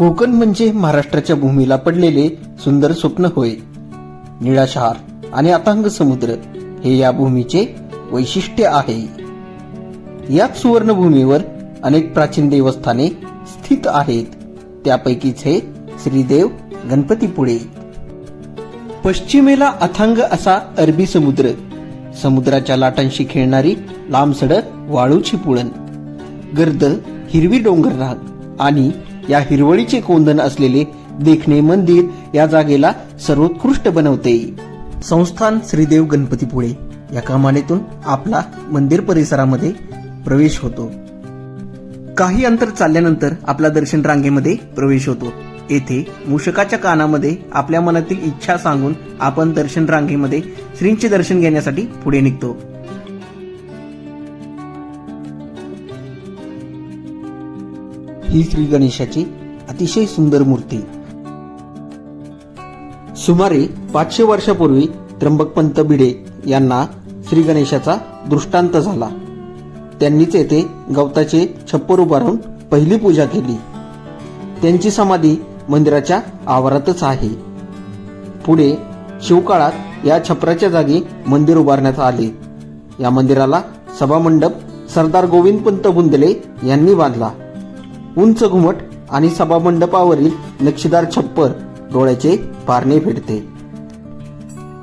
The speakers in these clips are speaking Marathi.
कोकण म्हणजे महाराष्ट्राच्या भूमीला पडलेले सुंदर स्वप्न होय. निळाशार आणि अथांग समुद्र हे या भूमीचे वैशिष्ट्य आहे. याच सुवर्णभूमीवर अनेक प्राचीन देवस्थाने स्थित आहेत. त्यापैकीच हे श्रीदेव गणपतीपुळे. पश्चिमेला अथांग असा अरबी समुद्र. समुद्राच्या लाटांशी खेळणारी लांबसडक वाळूची पुळण. गर्द हिरवी डोंगररांग आणि या हिरवळीचे कोंदण असलेले देखणे मंदिर या जागेला सर्वोत्कृष्ट बनवते. संस्थान श्रीदेव गणपतीपुळे या कमानीतून आपला मंदिर परिसरामध्ये प्रवेश होतो. काही अंतर चालल्यानंतर आपला दर्शन रांगेमध्ये प्रवेश होतो. येथे मूषकाच्या कानामध्ये आपल्या मनातील इच्छा सांगून आपण दर्शन रांगेमध्ये श्रींचे दर्शन घेण्यासाठी पुढे निघतो. ही श्री गणेशाची अतिशय सुंदर मूर्ती. सुमारे पाचशे वर्षापूर्वी त्र्यंबकपंत भिडे यांना श्री गणेशाचा दृष्टांत झाला. त्यांनीच येथे गवताचे छप्पर उभारून पहिली पूजा केली. त्यांची समाधी मंदिराच्या आवारातच आहे. पुढे शिवकाळात या छपराच्या जागी मंदिर उभारण्यात आले. या मंदिराला सभामंडप सरदार गोविंदपंत बुंदले यांनी बांधला. उंच घुमट आणि सभामंडपावरील नक्षीदार छप्पर डोळ्याचे पारणे फेडते.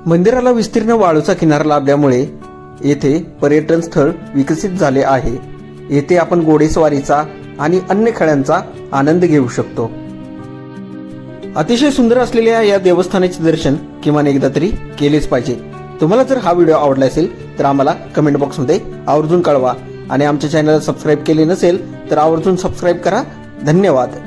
मंदिराला विस्तीर्ण वाळूचा किनारा लाभल्यामुळे येथे पर्यटन स्थळ विकसित झाले आहे. येथे आपण घोडेस्वारीचा आणि अन्य खेळांचा आनंद घेऊ शकतो. अतिशय सुंदर असलेल्या या देवस्थानाचे दर्शन किमान एकदा तरी केलेच पाहिजे. तुम्हाला जर हा व्हिडिओ आवडला असेल तर आम्हाला कमेंट बॉक्समध्ये आवर्जून कळवा. आणि आमच्या चॅनलला सबस्क्राईब केले नसेल तर आवर्जून सबस्क्राईब करा. धन्यवाद.